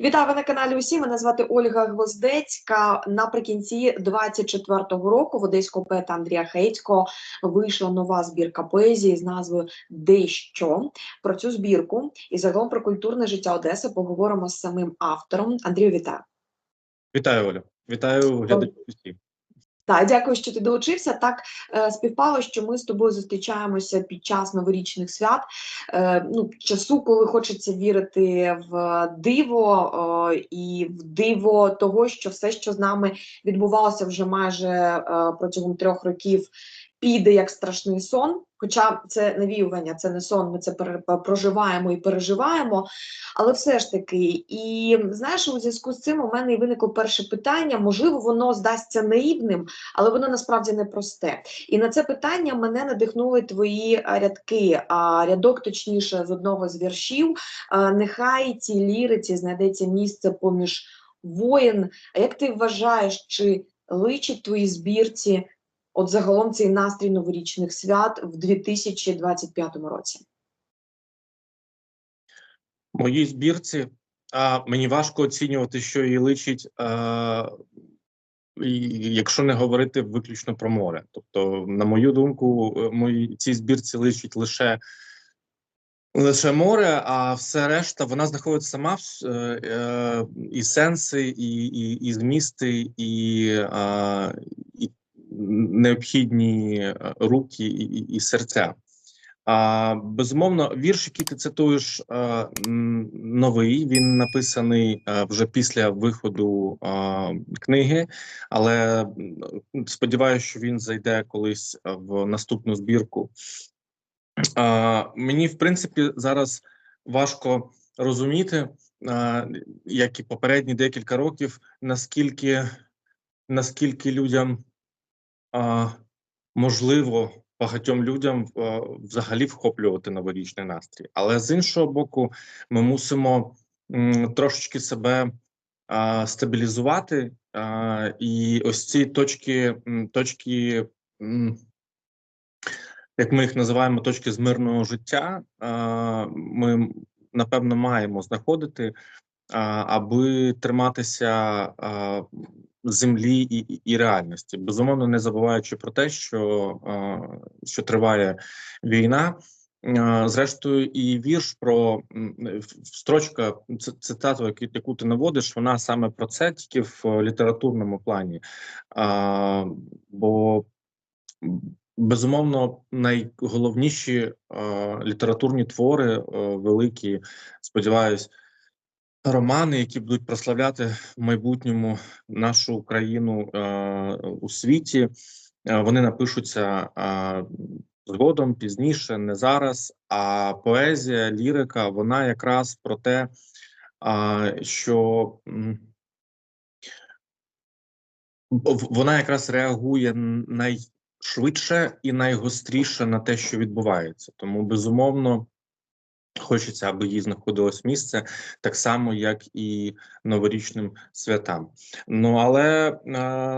Вітаю ви на каналі. Усі мене звати Ольга Гвоздецька. Наприкінці 24-го року в одеського поета Андрія Хейцького вийшла нова збірка поезії з назвою Дещо. Про цю збірку і загалом про культурне життя Одеси поговоримо з самим автором. Андрію, вітаю. Вітаю, Оля. Вітаю глядачів усіх. Так, дякую, що ти долучився. Так е, співпало, що ми з тобою зустрічаємося під час новорічних свят. Е, ну, часу, коли хочеться вірити в диво і в диво того, що все, що з нами відбувалося вже майже е, протягом трьох років, піде як страшний сон. Хоча це навіювання, це не сон, ми це проживаємо і переживаємо. Але все ж таки, і знаєш, у зв'язку з цим у мене і виникло перше питання. Можливо, воно здасться наївним, але воно насправді непросте. І на це питання мене надихнули твої рядки, а рядок, точніше, з одного з віршів. Нехай цій ліриці знайдеться місце поміж воїн. А як ти вважаєш, чи личить твоїй збірці от загалом цей настрій новорічних свят в 2025 році? Моїй збірці а, мені важко оцінювати, що їй личить, а, якщо не говорити виключно про море. Тобто, на мою думку, е, моїй цій збірці личить лише. Лише море, а все решта вона знаходить сама в- е, е, і сенси, і, і, і змісти, і, і необхідні е, руки і, і, і серця. А, безумовно, вірш, який ти цитуєш, а, новий. Він написаний а, вже після виходу книги, але сподіваюся, що він зайде колись в наступну збірку. Мені, в принципі, зараз важко розуміти, як і попередні декілька років, наскільки, наскільки людям можливо багатьом людям взагалі вхоплювати новорічний настрій. Але з іншого боку, ми мусимо трошечки себе стабілізувати. І ось ці точки, точки, як ми їх називаємо, точки з мирного життя, ми напевно маємо знаходити, аби триматися землі і, і, реальності, безумовно, не забуваючи про те, що, що триває війна. Зрештою, і вірш про строчка, цитату, яку, ти наводиш, вона саме про це, тільки в літературному плані. Бо безумовно найголовніші літературні твори, великі, сподіваюсь, романи, які будуть прославляти в майбутньому нашу країну е, у світі, е, вони напишуться е, згодом, пізніше, не зараз. А поезія, лірика, вона якраз про те, е, що вона якраз реагує найшвидше і найгостріше на те, що відбувається. Тому безумовно. Хочеться, аби їй знаходилось місце так само, як і новорічним святам. Ну але е,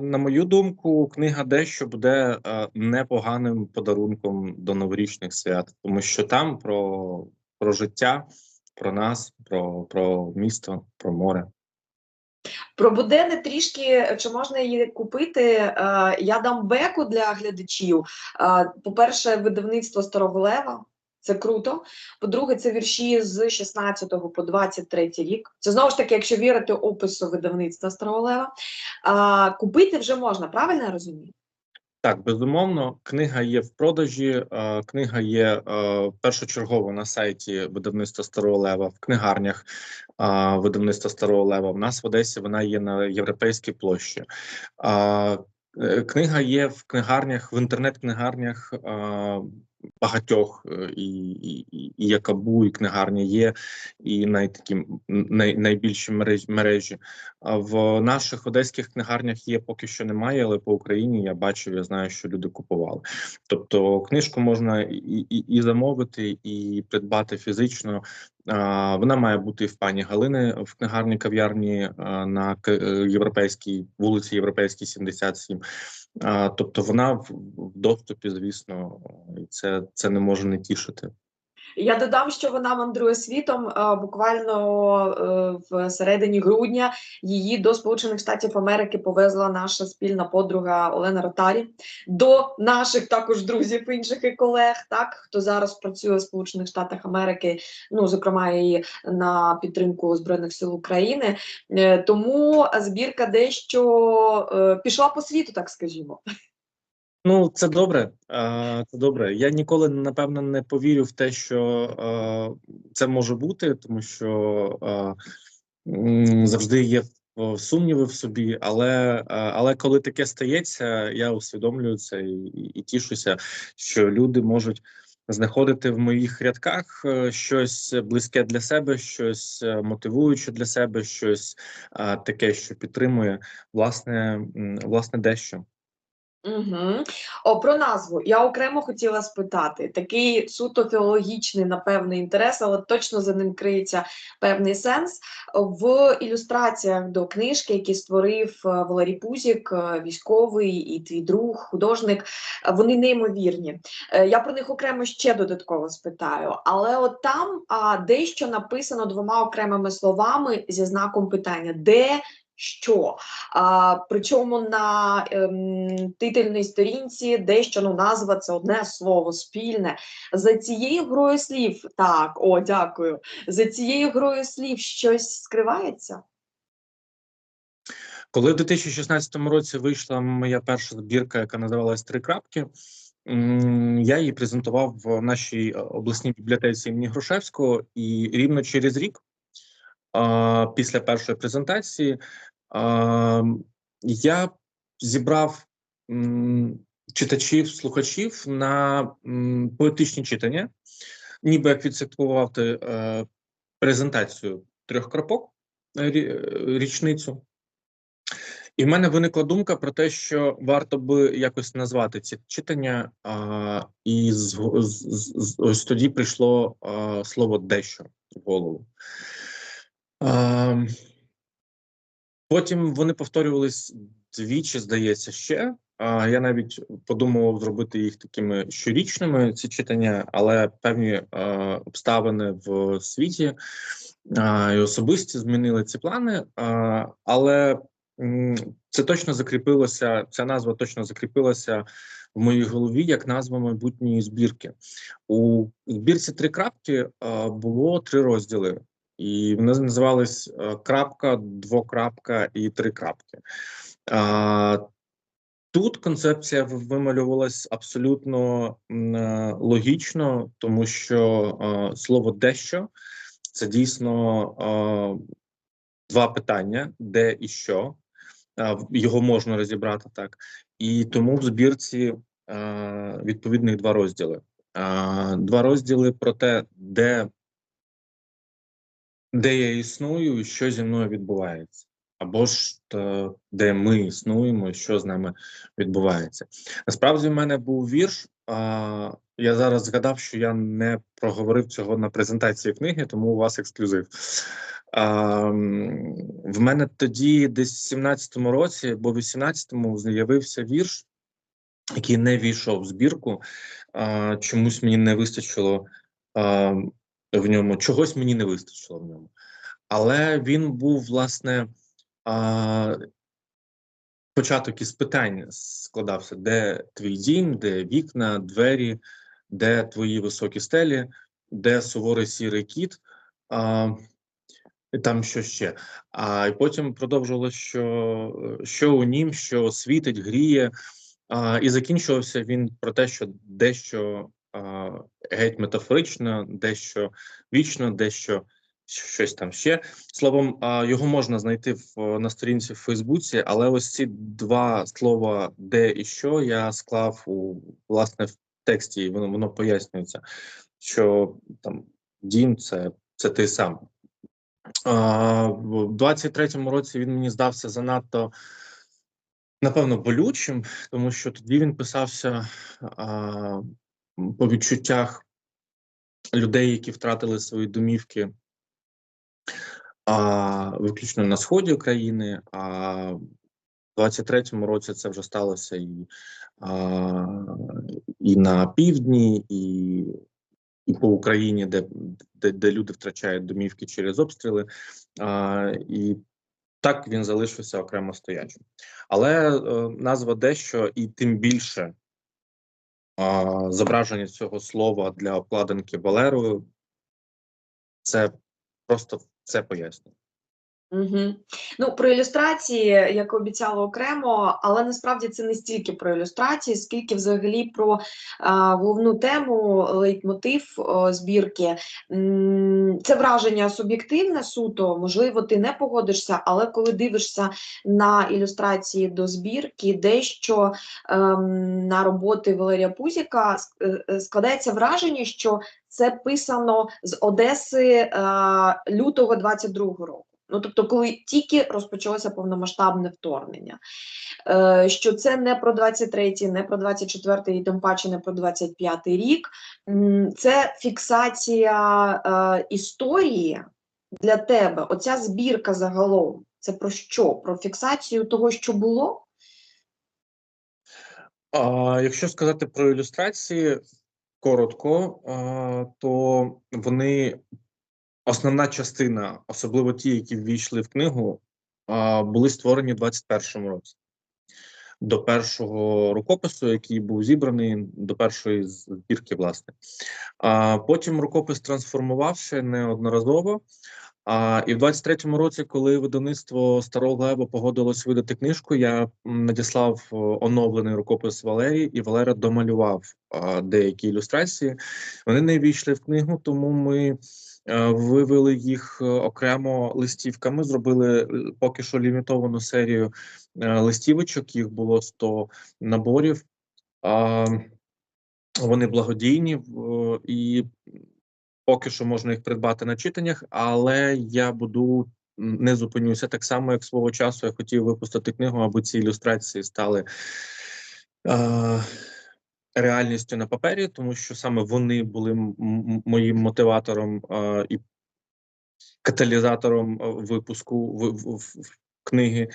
на мою думку, книга дещо буде е, непоганим подарунком до новорічних свят, тому що там про, про життя, про нас, про, про місто, про море. Про буденне трішки, чи можна її купити? Е, Я дам беку для глядачів. Е, По-перше, видавництво Старого Лева. Це круто. По-друге, це вірші з 16 по 23 рік. Це знову ж таки, якщо вірити опису видавництва Старого Лева. А, купити вже можна, правильно я розумію? Так, безумовно, книга є в продажі. Книга є першочергово на сайті видавництва Старого Лева, в книгарнях видавництва Старого Лева. В нас в Одесі вона є на європейській площі. Е, Книга є в книгарнях, в інтернет-книгарнях багатьох е, і, і, і- Якабу, і книгарні є, і най, такі най, найбільші мережі. А в наших одеських книгарнях є поки що немає, але по Україні я бачив, я знаю, що люди купували. Тобто книжку можна і, і, і замовити, і придбати фізично. Вона має бути в пані Галини в книгарні кав'ярні на е, європейській вулиці Європейській 77. Тобто вона в доступі, звісно, і це, це не може не тішити. Я додам, що вона мандрує світом. е, Буквально е, в середині грудня її до Сполучених Штатів Америки повезла наша спільна подруга Олена Ротарі до наших також друзів, інших і колег, так хто зараз працює в Сполучених Штатах Америки, ну зокрема і на підтримку Збройних сил України. Е, Тому збірка дещо пішла по світу, так скажімо. Ну, це добре. Це добре. Я ніколи напевно не повірю в те, що це може бути, тому що завжди є сумніви в собі. Але, але коли таке стається, я усвідомлюю це і, і, тішуся, що люди можуть знаходити в моїх рядках е, щось близьке для себе, щось е, мотивуюче для себе, щось таке, що підтримує власне, власне дещо. Угу. О, про назву я окремо хотіла спитати. Такий суто філологічний, напевне, інтерес, але точно за ним криється певний сенс. В ілюстраціях до книжки, які створив е, Валерій Пузік, е, військовий і твій друг, художник, е, вони неймовірні. Я про них окремо ще додатково спитаю. Але от там дещо написано двома окремими словами зі знаком питання: де що? А, причому на ем, титульній сторінці дещо ну, назва це одне слово спільне. За цією грою слів, так, о, дякую. За цією грою слів щось скривається? Коли в 2016 році вийшла моя перша збірка, яка називалась Три крапки, я її презентував в нашій е, обласній бібліотеці імені Грушевського, і рівно через рік, після першої презентації, я зібрав читачів, слухачів на поетичні читання, ніби як відсвяткувати е, презентацію трьох крапок е, е, річницю. І в мене виникла думка про те, що варто би якось назвати ці читання, а, і з, з, з- ось тоді прийшло а, слово дещо в голову. А, потім вони повторювались двічі, здається, ще. Я навіть подумував зробити їх такими щорічними, ці читання, але певні а, обставини в світі а, і особисті змінили ці плани. А, але Це точно закріпилося. Ця назва точно закріпилася в моїй голові як назва майбутньої збірки. У збірці три крапки е, було три розділи, і вони називались е, крапка, двокрапка і три крапки. Тут концепція вималювалась абсолютно е, логічно, тому що е, слово дещо це дійсно два питання: де і що. Його можна розібрати так, і тому в збірці відповідних два розділи. Два розділи про те, де, де я існую і що зі мною відбувається, або ж е, де ми існуємо, і що з нами відбувається. Насправді, в мене був вірш. е, Я зараз згадав, що я не проговорив цього на презентації книги, тому у вас ексклюзив. А, в мене тоді, десь в 17-му році, або в 18-му, з'явився вірш, який не війшов в збірку. А, чомусь мені не вистачило а, в ньому, чогось мені не вистачило в ньому. Але він був, власне, а, початок із питань складався: де твій дім, де вікна, двері, де твої високі стелі, де суворий сірий кіт. А, там що ще. А і потім продовжувалося, що, що у нім, що світить, гріє. А, і закінчувався він про те, що дещо геть метафорично, дещо вічно, дещо щось там ще. Словом, його можна знайти в на сторінці в Фейсбуці, але ось ці два слова де і що я склав у власне в тексті, і воно воно пояснюється, що там дім це, це ти сам. В 23-му році він мені здався занадто, напевно, болючим, тому що тоді він писався а, по відчуттях людей, які втратили свої домівки а, виключно на сході України. А в 23-му році це вже сталося і, а, і на півдні, і, і по Україні, де, де, де люди втрачають домівки через обстріли. А, і так він залишився окремо стоячим. Але е, назва дещо і тим більше зображення цього слова для обкладинки Валерою. Це просто це пояснює. Угу. Ну, про ілюстрації, як обіцяла окремо, але насправді це не стільки про ілюстрації, скільки взагалі про а, головну тему, лейтмотив о, збірки. Це враження суб'єктивне суто, можливо, ти не погодишся, але коли дивишся на ілюстрації до збірки, дещо ем, на роботи Валерія Пузіка, е, е, складається враження, що це писано з Одеси е, лютого 22-го року. Ну, тобто, коли тільки розпочалося повномасштабне вторгнення, е, що це не про 23-й, не про 24-й, і тим паче не про 25-й рік. Це фіксація е, історії для тебе. Оця збірка загалом. Це про що? Про фіксацію того, що було? А, якщо сказати про ілюстрації коротко, а, то вони основна частина, особливо ті, які ввійшли в книгу, були створені в 21-му році. До першого рукопису, який був зібраний, до першої збірки, власне. А потім рукопис трансформувався неодноразово. А, і в 23-му році, коли видавництво Старого Лева погодилось видати книжку, я надіслав оновлений рукопис Валерії, і Валера домалював а, деякі ілюстрації. Вони не війшли в книгу, тому ми вивели їх е, окремо листівками. Зробили е, поки що лімітовану серію е, листівочок. Їх було 100 наборів. Вони благодійні і поки що можна їх придбати на читаннях, але я буду не зупинюся так само, як свого часу. Я хотів випустити книгу, аби ці ілюстрації стали е, реальністю на папері, тому що саме вони були моїм мотиватором е, і каталізатором випуску в, в, в, книги.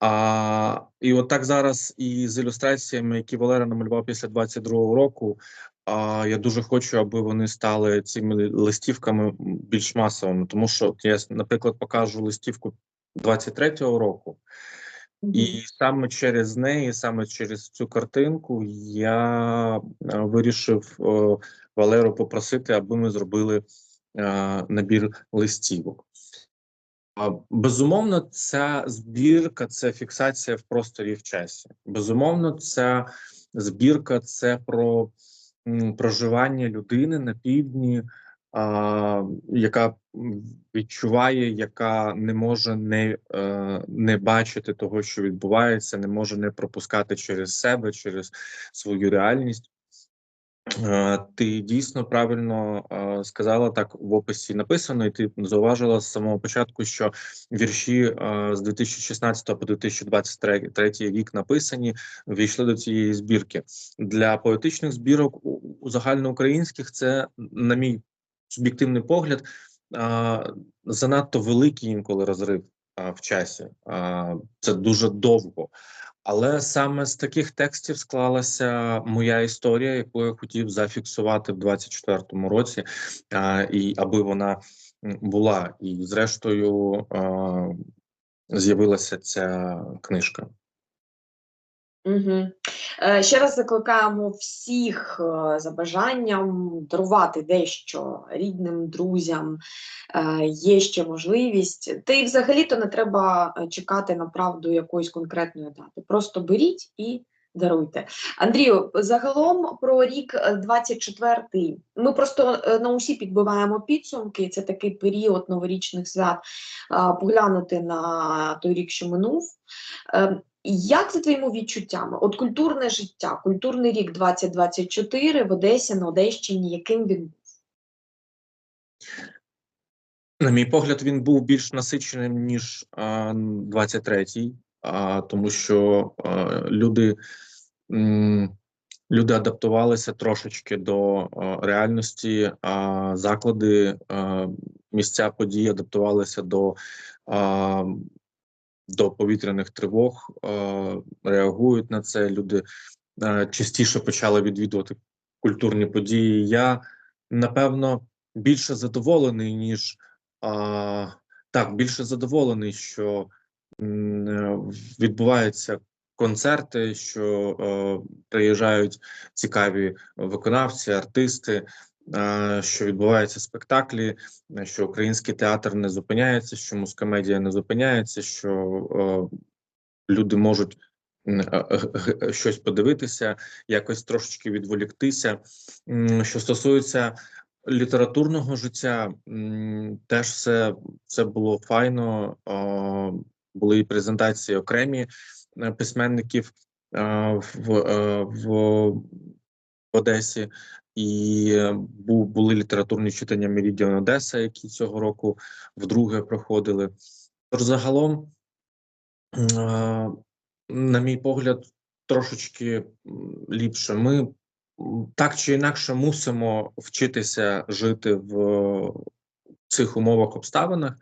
А, і от так зараз і з ілюстраціями, які Валера намалював після 22-го року. А я дуже хочу, аби вони стали цими листівками більш масовими, тому що я, наприклад, покажу листівку 23-го року, і саме через неї, саме через цю картинку, я е, вирішив е, Валеру попросити, аби ми зробили е, набір листівок. Безумовно, ця збірка це фіксація в просторі і в часі. Безумовно, ця збірка це про проживання людини на півдні, яка відчуває, яка не може не, е, не бачити того, що відбувається, не може не пропускати через себе, через свою реальність. Е, Ти дійсно правильно е, сказала так в описі написано, і ти зауважила з самого початку, що вірші з 2016 по 2023 рік написані, війшли до цієї збірки. Для поетичних збірок у загальноукраїнських це, на мій суб'єктивний погляд, занадто великий інколи розрив в часі. Це дуже довго. Але саме з таких текстів склалася моя історія, яку я хотів зафіксувати в 24-му році, і аби вона була. І зрештою з'явилася ця книжка. Угу. Ще раз закликаємо всіх е, за бажанням дарувати дещо рідним, друзям. Е, є ще можливість. Та й взагалі-то не треба чекати на правду якоїсь конкретної дати. Просто беріть і даруйте. Андрію, загалом про рік е, 24-й. Ми просто е, на усі підбиваємо підсумки. Це такий період новорічних свят. е, Поглянути на той рік, що минув. Е, як за твоїми відчуттями? От культурне життя, культурний рік 2024 в Одесі на Одещині, яким він був? На мій погляд, він був більш насиченим ніж а, 23-й, тому що люди, люди адаптувалися трошечки до реальності, а заклади, місця подій адаптувалися до, до повітряних тривог, реагують на це. Люди частіше почали відвідувати культурні події. Я напевно, більше задоволений, ніж а, так, більше задоволений, що відбуваються концерти, що е, приїжджають цікаві виконавці, артисти, е, що відбуваються спектаклі, е, що український театр не зупиняється, що мускомедія не зупиняється, що е, люди можуть е, е, щось подивитися, якось трошечки відволіктися. Що стосується літературного життя, теж все це було файно. Були і презентації окремі е, письменників а, в, е, в Одесі, і е, були літературні читання Мерідіон Одеса, які цього року вдруге проходили. Тож загалом, е, на мій погляд, трошечки ліпше. Ми так чи інакше мусимо вчитися жити в цих умовах обставинах,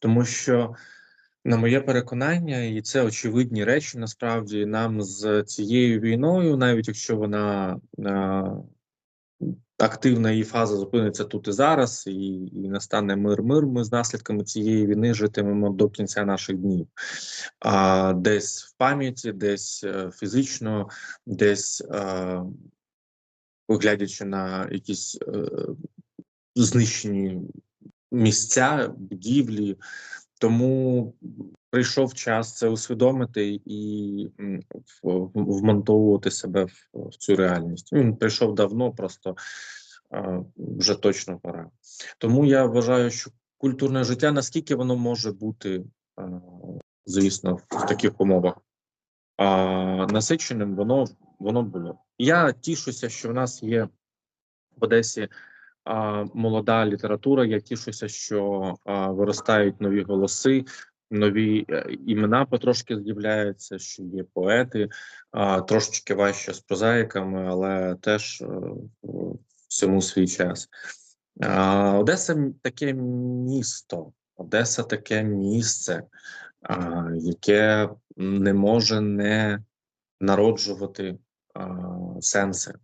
тому що, на моє переконання, і це очевидні речі, насправді нам з цією війною, навіть якщо вона е, активна її фаза зупиниться тут і зараз, і, і настане мир-мир. Ми з наслідками цієї війни житимемо до кінця наших днів. А десь в пам'яті, десь е, фізично, десь е, глядячи на якісь е, знищені місця, будівлі. Тому прийшов час це усвідомити і вмонтовувати себе в, цю реальність. Він прийшов давно, просто вже точно пора. Тому я вважаю, що культурне життя наскільки воно може бути, звісно, в таких умовах а, насиченим, воно воно було. Я тішуся, що в нас є в Одесі молода література. Я тішуся, що виростають нові голоси, нові е, імена потрошки з'являються, що є поети, трошечки важче з прозаїками, але теж е, всьому свій час. Одеса таке місто, Одеса таке місце, яке не може не народжувати сенси.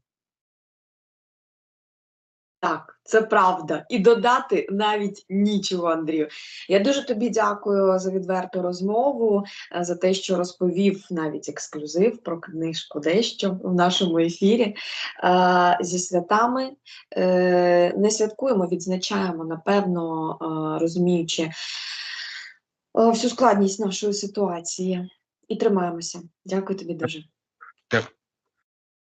Так, це правда. І додати навіть нічого, Андрію. Я дуже тобі дякую за відверту розмову, е, за те, що розповів навіть ексклюзив про книжку дещо в нашому ефірі. Е, Зі святами е, не святкуємо, відзначаємо, напевно, розуміючи всю складність нашої ситуації. І тримаємося. Дякую тобі дуже.